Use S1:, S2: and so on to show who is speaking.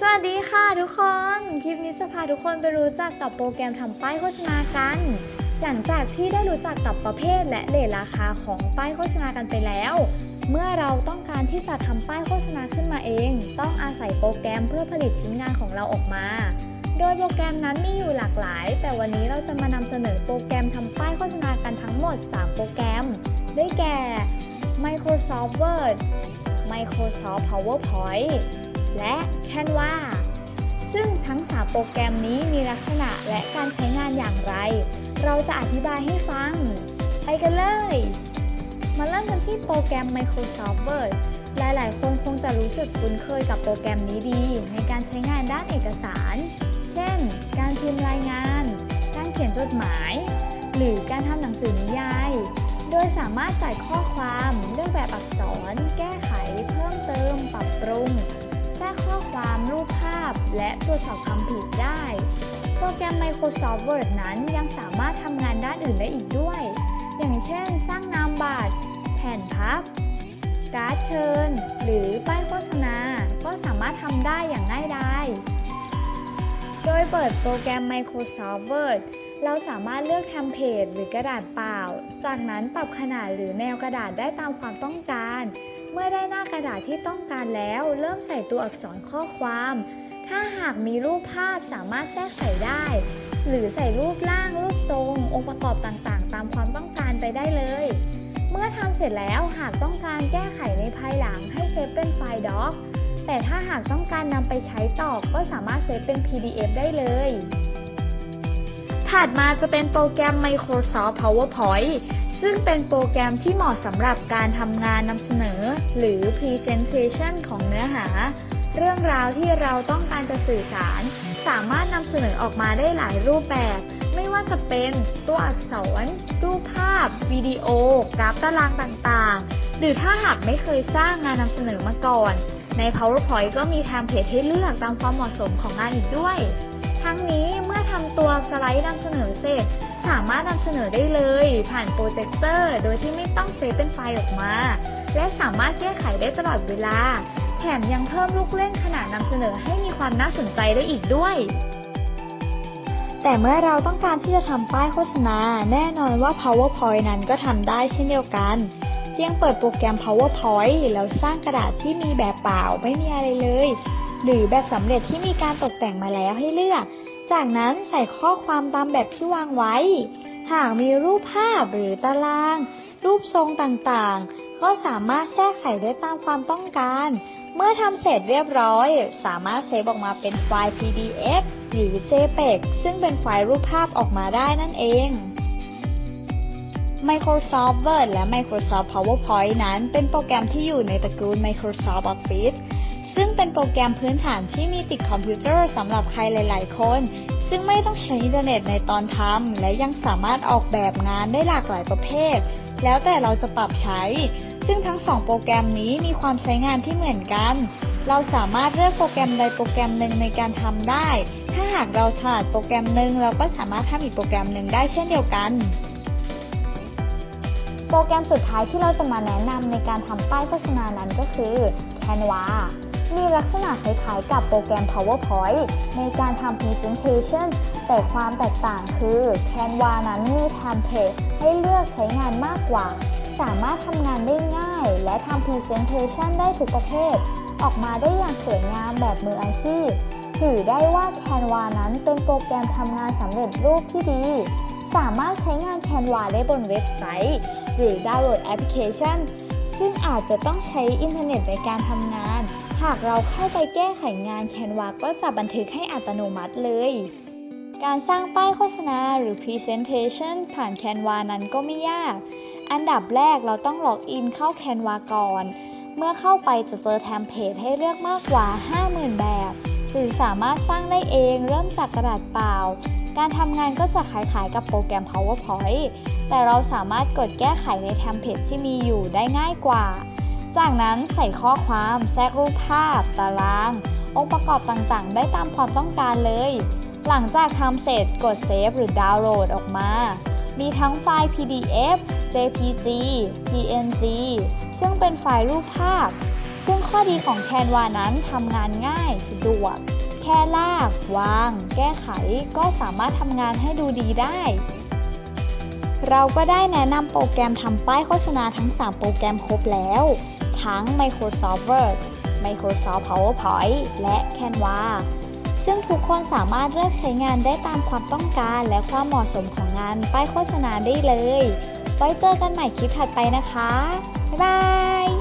S1: สวัสดีค่ะทุกคน คลิปนี้จะพาทุกคนไปรู้จักกับโปรแกรมทำป้ายโฆษณากัน หลังจากที่ได้รู้จักกับประเภทและเลทราคาของป้ายโฆษณากันไปแล้ว เมื่อเราต้องการที่จะทำป้ายโฆษณาขึ้นมาเอง ต้องอาศัยโปรแกรมเพื่อผลิตชิ้นงานของเราออกมา โดยโปรแกรมนั้นมีอยู่หลากหลาย แต่วันนี้เราจะมานำเสนอโปรแกรมทำป้ายโฆษณากันทั้งหมด 3 โปรแกรม ได้แก่ Microsoft Word Microsoft PowerPoint และ Canva ซึ่งทั้ง 3 โปรแกรมนี้มีลักษณะและการใช้งานอย่างไร เราจะอธิบายให้ฟัง ไปกันเลย มาเริ่มกันที่โปรแกรม Microsoft Word หลาย ๆ คนคงจะรู้สึกคุ้นเคยกับโปรแกรมนี้ดี ในการใช้งานด้านเอกสาร เช่น การพิมพ์รายงาน การเขียนจดหมาย หรือการทำหนังสือนิยาย โดยสามารถจ่ายข้อความ และตรวจสอบคำผิดได้ โปรแกรม Microsoft Word นั้นยังสามารถทำงานด้านอื่นได้อีกด้วย อย่างเช่น สร้างนามบัตร แผ่นพับ การ์ดเชิญ หรือป้ายโฆษณา ก็สามารถทำได้อย่างง่ายดายโดยเปิดโปรแกรม Microsoft Word เราสามารถเลือกเทมเพลตหรือกระดาษเปล่า จากนั้นปรับขนาดหรือแนวกระดาษได้ตามความต้องการ เมื่อได้หน้ากระดาษที่ต้องการแล้ว เริ่มใส่ตัวอักษรข้อความ ถ้าหากมีรูปภาพสามารถแทรกใส่ได้ หรือใส่รูปร่างรูปทรง องค์ประกอบต่างๆ ตามความต้องการไปได้เลย เมื่อทำเสร็จแล้วหากต้องการแก้ไขในภายหลังให้เซฟเป็นไฟล์ด็อกแต่ถ้าหากต้องการนำไปใช้ต่อก็สามารถเซฟเป็น PDF ได้เลย ถัดมาจะเป็นโปรแกรม Microsoft PowerPoint ซึ่งเป็นโปรแกรมที่เหมาะสำหรับการทำงานนำเสนอ หรือ Presentation ของเนื้อหา เรื่องราวที่เราต้องการจะสื่อสาร สามารถนำเสนอออกมาได้หลายรูปแบบ ไม่ว่าจะเป็นตัวอักษร รูปภาพ วิดีโอ กราฟตารางต่างๆ หรือถ้าหากไม่เคยสร้างงานนำเสนอมาก่อน ใน PowerPoint ก็มีเทมเพลตให้เลือกตามความเหมาะสมของงานอีกด้วย ทั้งนี้เมื่อทำตัวสไลด์นำเสนอเสร็จ สามารถนำเสนอได้เลย ผ่านโปรเจคเตอร์ โดยที่ไม่ต้องเซฟเป็นไฟล์ออกมา และสามารถแก้ไขได้ตลอดเวลา แถมยังเพิ่มลูกเล่นขนาดนำเสนอให้มีความน่าสนใจได้อีกด้วย แต่เมื่อเราต้องการที่จะทำป้ายโฆษณา แน่นอนว่า PowerPoint นั้นก็ทำได้เช่นเดียวกัน เพียงเปิดโปรแกรม PowerPoint แล้วสร้างกระดาษที่มีแบบเปล่าไม่มีอะไรเลย หรือแบบสำเร็จที่มีการตกแต่งมาแล้วให้เลือก จากนั้นใส่ข้อความตามแบบที่วางไว้ หากมีรูปภาพหรือตาราง รูปทรงต่างๆ ก็สามารถแทรกใส่ได้ตามความต้องการ เมื่อทำเสร็จเรียบร้อย สามารถเซฟออกมาเป็นไฟล์ PDF หรือ JPEG ซึ่งเป็นไฟล์รูปภาพออกมาได้นั่นเอง Microsoft Word และ Microsoft PowerPoint นั้น เป็นโปรแกรมที่อยู่ในตระกูล Microsoft Office ซึ่งเป็นโปรแกรมพื้นฐานที่มีติดคอมพิวเตอร์สำหรับใครหลาย ๆ คน ซึ่งไม่ต้องใช้อินเทอร์เน็ตในตอนทำและยังสามารถออกแบบงานได้หลากหลายประเภท แล้วแต่เราจะปรับใช้ ซึ่งทั้งสองโปรแกรมนี้มีความใช้งานที่เหมือนกัน เราสามารถเลือกโปรแกรมใดโปรแกรมหนึ่งในการทำได้ ถ้าหากเราถนัดโปรแกรมหนึ่งเราก็สามารถทำอีกโปรแกรมหนึ่งได้เช่นเดียวกันโปรแกรมสุดท้ายที่เราจะมาแนะนำในการทำป้ายโฆษณานั้นก็คือ Canva มีลักษณะคล้ายๆกับโปรแกรม PowerPoint ในการทำ Presentation แต่ความแตกต่างคือ Canva นั้นมีเทมเพลตให้เลือกใช้งานมากกว่า สามารถทำงานได้ง่าย และทำ Presentation ได้ทุกประเภท ออกมาได้อย่างสวยงามแบบมืออาชีพ ถือได้ว่า Canva นั้นเป็นโปรแกรมทำงานสำเร็จรูปที่ดี สามารถใช้งาน Canva ได้บนเว็บไซต์ หรือดาวน์โหลดแอปพลิเคชันซึ่งอาจจะต้องใช้อินเทอร์เน็ตในการทำงาน หากเราเข้าไปแก้ไขงาน Canva ก็จะบันทึกให้อัตโนมัติเลย การสร้างป้ายโฆษณาหรือ Presentation ผ่าน Canva นั้นก็ไม่ยาก อันดับแรกเราต้องล็อกอินเข้า Canva ก่อน เมื่อเข้าไปจะเจอเทมเพลตให้เลือกมากกว่า 50,000 แบบ หรือสามารถสร้างได้เองเริ่มจากกระดาษเปล่า การทำงานก็จะคล้ายๆกับโปรแกรม PowerPoint แต่เราสามารถกดแก้ไขในเทมเพลตที่มีอยู่ได้ง่ายกว่า จากนั้นใส่ข้อความแทรกรูปภาพ ตาราง องค์ประกอบต่างๆ ได้ตามความต้องการเลย หลังจากทำเสร็จกดเซฟหรือดาวน์โหลดออกมา มีทั้งไฟล์ PDF JPG PNG ซึ่งเป็นไฟล์รูปภาพ ซึ่งข้อดีของแคนวานั้นทำงานง่ายสะดวก แค่ลาก วาง แก้ไข ก็สามารถทำงานให้ดูดีได้เราก็ได้แนะนำโปรแกรมทำป้ายโฆษณาทั้ง 3 โปรแกรมครบแล้ว ทั้ง Microsoft Word Microsoft PowerPoint และ Canva ซึ่งทุกคนสามารถเลือกใช้งานได้ตามความต้องการและความเหมาะสมของงานป้ายโฆษณาได้เลย ไว้เจอกันใหม่คลิปถัดไปนะคะ บ๊ายบาย